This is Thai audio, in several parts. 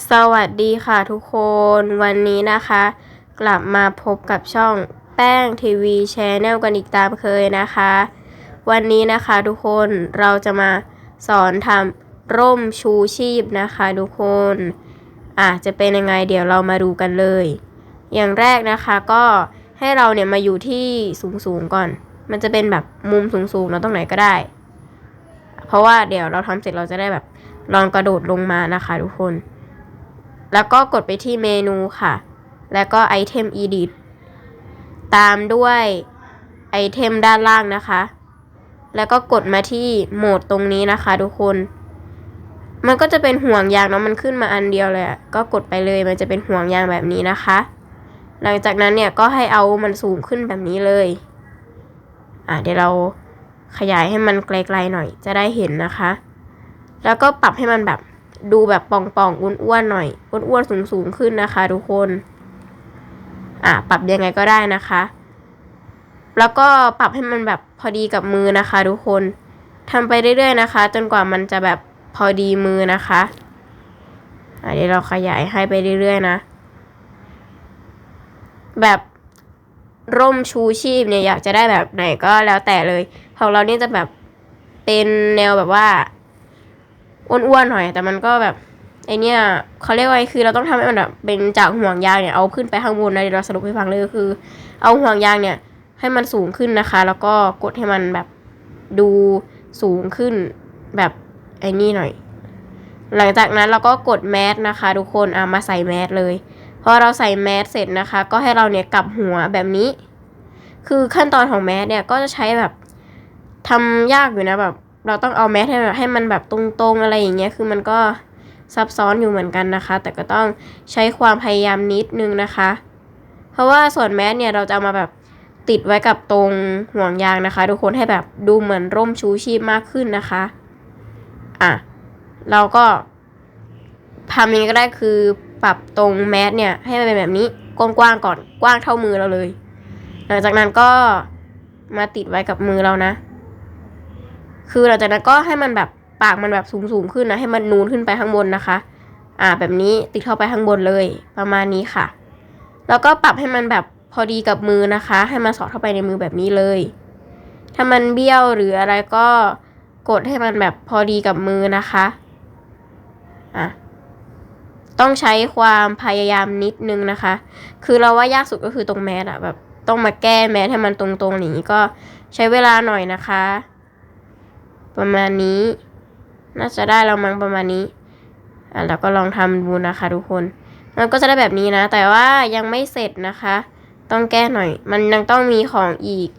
สวัสดีค่ะทุกคนวันนี้นะคะ กลับมาพบกับช่องแป้งทีวีแชนแนลกันอีกตามเคยนะคะ วันนี้นะคะทุกคนเราจะมาสอนทำร่มชูชีพนะคะทุกคนอะจะเป็นยังไงเดี๋ยวเรามาดูกันเลย อย่างแรกนะคะก็ให้เราเนี่ยมาอยู่ที่สูงๆก่อน มันจะเป็นแบบมุมสูงๆเราตรงไหนก็ได้ เพราะว่าเดี๋ยวเราทำเสร็จเราจะได้แบบลองกระโดดลงมานะคะทุกคน แล้วก็กดไปที่เมนูค่ะ แล้วก็ไอเทม edit ตามด้วยไอเทมด้านล่างนะคะ แล้วก็กดมาที่โหมดตรงนี้นะคะ ทุกคน มันก็จะเป็นห่วงยางเนาะมันขึ้นมาอันเดียวเลยก็กดไปเลยมันจะเป็นห่วงยางแบบนี้นะคะ หลังจากนั้นเนี่ยก็ให้เอามันสูงขึ้นแบบนี้เลย อะเดี๋ยวเราขยายให้มันไกลๆหน่อยจะได้เห็นนะคะ แล้วก็ปรับให้มันแบบ ดูแบบป่องๆอ้วนๆหน่อยอ้วนๆสูงๆขึ้นนะคะ ทุกคน อะปรับยังไงก็ได้นะคะ แล้วก็ปรับให้มันแบบพอดีกับมือนะคะ ทุกคนทำไปเรื่อยๆนะคะ จนกว่ามันจะแบบพอดีมือนะคะอะเดี๋ยวเราขยายให้ไปเรื่อยๆนะ แบบร่มชูชีพเนี่ยอยากจะได้แบบไหนก็แล้วแต่เลยของเราเนี่ยจะแบบเป็นแนวแบบว่า อ้วนๆหน่อย แต่มันก็แบบไอเนี้ยเขาเรียกว่าไงคือเราต้องทำให้มันแบบเป็นจากห่วงยางเนี่ยเอาขึ้นไปข้างบนนะเดี๋ยวเราสรุปให้ฟังเลยก็คือ เอาห่วงยางเนี่ย ให้มันสูงขึ้นนะคะ แล้วก็กดให้มันแบบดูสูงขึ้นแบบไอ้นี่หน่อย หลังจากนั้นเราก็กดแมสนะคะ ทุกคนเอามาใส่แมสเลยพอเราใส่แมสเสร็จนะคะ ก็ให้เราเนี่ยกลับหัวแบบนี้ คือขั้นตอนของแมสเนี่ยก็จะใช้แบบทำยากอยู่นะแบบ เราต้องเอาแมสให้แบบให้มันแบบตรงๆอะไรอย่างเงี้ยคือมันก็ซับซ้อนอยู่เหมือนกันนะคะ แต่ก็ต้องใช้ความพยายามนิดนึงนะคะ เพราะว่าส่วนแมสเนี่ยเราจะเอามาแบบติดไว้กับตรงห่วงยางนะคะ ทุกคนให้แบบดูเหมือนร่มชูชีพมากขึ้นนะคะอะเราก็ทำยังไงก็ได้คือปรับตรงแมสเนี่ยให้มันเป็นแบบนี้กว้างๆก่อนกว้างเท่ามือเราเลย หลังจากนั้นก็มาติดไว้กับมือเรานะ คือหลังจากนั้นก็ให้มันแบบปากมันแบบสูงๆขึ้นนะให้มันนูนขึ้นไปข้างบนนะคะ อ่าแบบนี้ติดเข้าไปข้างบนเลยประมาณนี้ค่ะ แล้วก็ปรับให้มันแบบพอดีกับมือนะคะ ให้มันสอดเข้าไปในมือแบบนี้เลย ถ้ามันเบี้ยวหรืออะไรก็กดให้มันแบบพอดีกับมือนะคะอะต้องใช้ความพยายามนิดนึงนะคะ คือเราว่ายากสุดก็คือตรงแมสอะแบบต้องมาแก้แมสให้มันตรงๆอย่างนี้ก็ใช้เวลาหน่อยนะคะ ประมาณนี้ น่าจะได้เรามั้งประมาณนี้ อะเราก็ลองทำดูนะคะ ทุกคน มันก็จะได้แบบนี้นะ แต่ว่ายังไม่เสร็จนะคะ ต้องแก้หน่อย มันยังต้องมีของอีก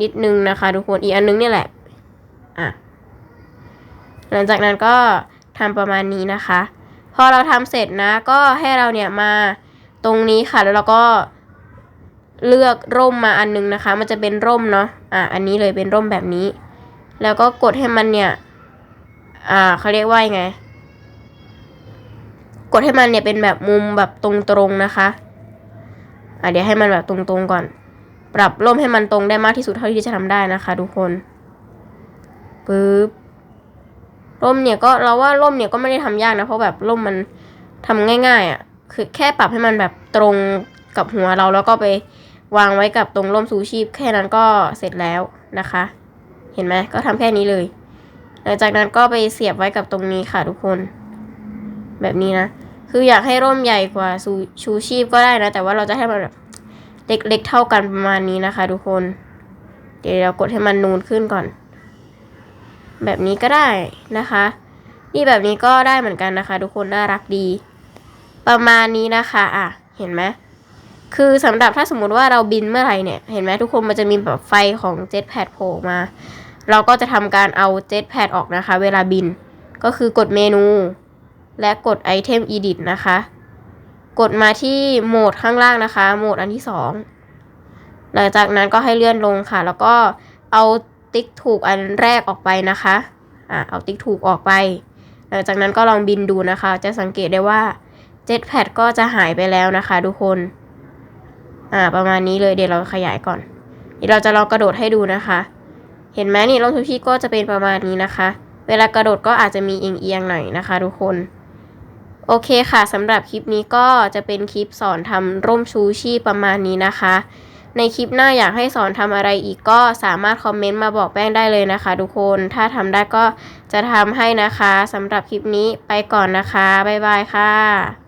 นิดนึงนะคะ ทุกคน อีกอันนึงนี่แหละ อะ หลังจากนั้นก็ทำประมาณนี้นะคะ พอเราทำเสร็จนะ ก็ให้เราเนี่ยมาตรงนี้ค่ะ แล้วเราก็เลือกร่มมาอันนึงนะคะ มันจะเป็นร่มเนาะ อะ อันนี้เลยเป็นร่มแบบนี้ แล้วก็กดให้มันเนี่ย อ่าเขาเรียกว่าไง กดให้มันเนี่ยเป็นแบบมุมแบบตรงๆนะคะ อะเดี๋ยวให้มันแบบตรงๆก่อน ปรับร่มให้มันตรงได้มากที่สุดเท่าที่จะทำได้นะคะ ทุกคนปึ๊บร่มเนี่ยก็เราว่าร่มเนี่ยก็ไม่ได้ทำยากนะ เพราะแบบร่มมันทำง่าย ๆอะ คือแค่ปรับให้มันแบบตรงกับหัวเราแล้วก็ไปวางไว้กับตรงร่มซูชีพ แค่นั้นก็เสร็จแล้วนะคะ เห็นไหมก็ทำแค่นี้เลย หลังจากนั้นก็ไปเสียบไว้กับตรงนี้ค่ะทุกคน แบบนี้นะ คืออยากให้ร่มใหญ่กว่าชูชีพก็ได้นะ แต่ว่าเราจะให้มันแบบเล็กๆเท่ากันประมาณนี้นะคะ ทุกคน เดี๋ยวเรากดให้มันนูนขึ้นก่อน แบบนี้ก็ได้นะคะ นี่แบบนี้ก็ได้เหมือนกันนะคะ ทุกคนน่ารักดี ประมาณนี้นะคะ อะ เห็นไหมคือสำหรับถ้าสมมุติว่าเราบินเมื่อไหร่เนี่ย เห็นไหมทุกคนมันจะมีแบบไฟของเจ็ตแพดโผล่มา เราก็จะทำการเอาเจ็ตแพดออกนะคะ เวลาบิน ก็คือกดเมนู และกดไอเทม edit นะคะ กดมาที่โหมดข้างล่างนะคะ โหมดอันที่สองหลังจากนั้นก็ให้เลื่อนลงค่ะ แล้วก็เอาติ๊กถูกอันแรกออกไปนะคะอ่าเอาติ๊กถูกออกไป หลังจากนั้นก็ลองบินดูนะคะ จะสังเกตได้ว่าเจ็ตแพดก็จะหายไปแล้วนะคะทุกคนอ่าประมาณนี้เลยเดี๋ยวเราขยายก่อนเดี๋ยวเราจะลองกระโดดให้ดูนะคะ เห็นไหมนี่ลงทุกที่ก็จะเป็นประมาณนี้นะคะ เวลากระโดดก็อาจจะมีเอียงๆหน่อยนะคะ ทุกคนโอเคค่ะสำหรับคลิปนี้ก็จะเป็นคลิปสอนทำร่มชูชีพประมาณนี้นะคะ ในคลิปหน้าอยากให้สอนทำอะไรอีกก็สามารถคอมเมนต์มาบอกแป้งได้เลยนะคะ ทุกคนถ้าทำได้ก็จะทำให้นะคะสำหรับคลิปนี้ไปก่อนนะคะ บ๊ายบายค่ะ